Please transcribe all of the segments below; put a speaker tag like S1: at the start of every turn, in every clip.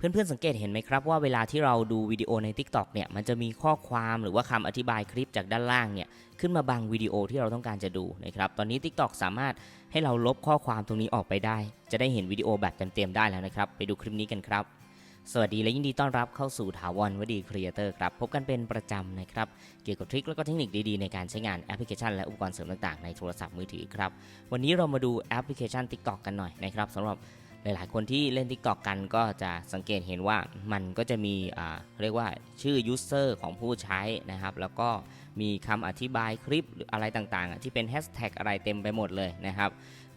S1: เพื่อนๆสังเกตเห็นไหมครับว่าเวลาที่เราดูวิดีโอใน TikTok เนี่ยมันจะมีข้อความหรือว่าคำอธิบายคลิปจากด้านล่างเนี่ยขึ้นมาบังวิดีโอที่เราต้องการจะดูนะครับตอนนี้ TikTok สามารถให้เราลบข้อความตรงนี้ออกไปได้ จะได้เห็นวิดีโอแบบเต็มๆได้แล้วนะครับไปดูคลิปนี้กันครับ สวัสดีและยินดีต้อนรับเข้าสู่ถาวรวดีครีเอเตอร์ครับพบกันเป็นประจำนะครับเกี่ยวกับทริคและก็เทคนิคดีๆในการใช้งานแอปพลิเคชันและอุปกรณ์เสริมต่างๆในโทรศัพท์มือถือครับวันนี้เรามาดูแอปพลิเคชัน TikTok กันหน่อยนะครับสำหรับ หลายๆ คนที่เล่น TikTok กันก็จะสังเกตเห็นว่ามันก็จะมีเรียกว่าชื่อ user ของผู้ใช้นะครับ แล้วก็มีคำอธิบายคลิปหรืออะไรต่างๆ ที่เป็นแฮชแท็กอะไรเต็มไปหมดเลยนะครับ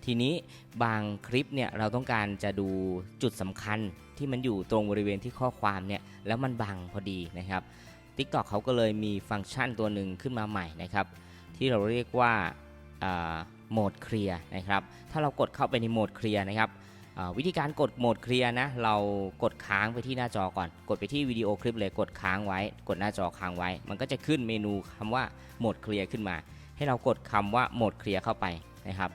S1: ทีนี้บางคลิปเนี่ยเราต้องการจะดูจุดสำคัญที่มันอยู่ตรงบริเวณที่ข้อความเนี่ยแล้วมันบังพอดีนะครับ TikTok เขาก็เลยมีฟังก์ชันตัวหนึ่งขึ้นมาใหม่นะครับ ที่เราเรียกว่าโหมดเคลียร์นะครับ ถ้าเรากดเข้าไปในโหมดเคลียร์นะครับ วิธีการกดโหมดเคลียร์นะ เรากดค้างไปที่หน้าจอก่อน กดไปที่วิดีโอคลิปเลยกดค้างไว้ กดหน้าจอค้างไว้ มันก็จะขึ้นเมนูคำว่าโหมดเคลียร์ขึ้นมา ให้เรากดคำว่าโหมดเคลียร์เข้าไปนะครับ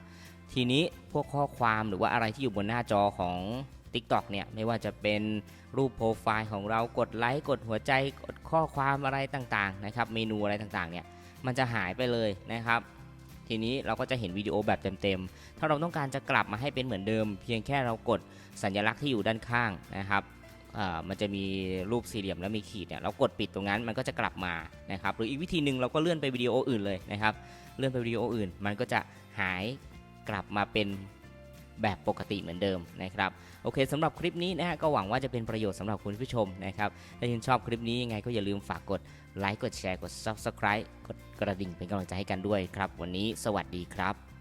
S1: ทีนี้พวกข้อความหรือว่าอะไรที่อยู่บนหน้าจอของ TikTok เนี่ยไม่ว่าจะเป็นรูปโปรไฟล์ของเรากดไลค์กดหัวใจกดข้อความอะไรต่างๆนะครับ เมนูอะไรต่างๆเนี่ยมันจะหายไปเลยนะครับ ทีนี้เราก็จะเห็นวิดีโอแบบเต็มๆ ถ้าเราต้องการจะกลับมาให้เป็นเหมือนเดิม เพียงแค่เรากดสัญลักษณ์ที่อยู่ด้านข้างนะครับมันจะมีรูปสี่เหลี่ยมแล้วมีขีดเนี่ยเรากดปิดตรงนั้นมันก็จะกลับมานะครับหรืออีกวิธีหนึ่งเราก็เลื่อนไปวิดีโออื่นเลยนะครับเลื่อนไปวิดีโออื่น มันก็จะหายกลับมาเป็น แบบปกติเหมือนเดิมนะครับโอเคสำหรับคลิปนี้นะฮะก็หวังว่าจะเป็นประโยชน์สำหรับคุณผู้ชมนะครับถ้าชื่นชอบคลิปนี้ยังไงก็อย่าลืมฝากกดไลค์กดแชร์กด Subscribe กดกระดิ่งเป็นกำลังใจให้กันด้วยครับ วันนี้สวัสดีครับ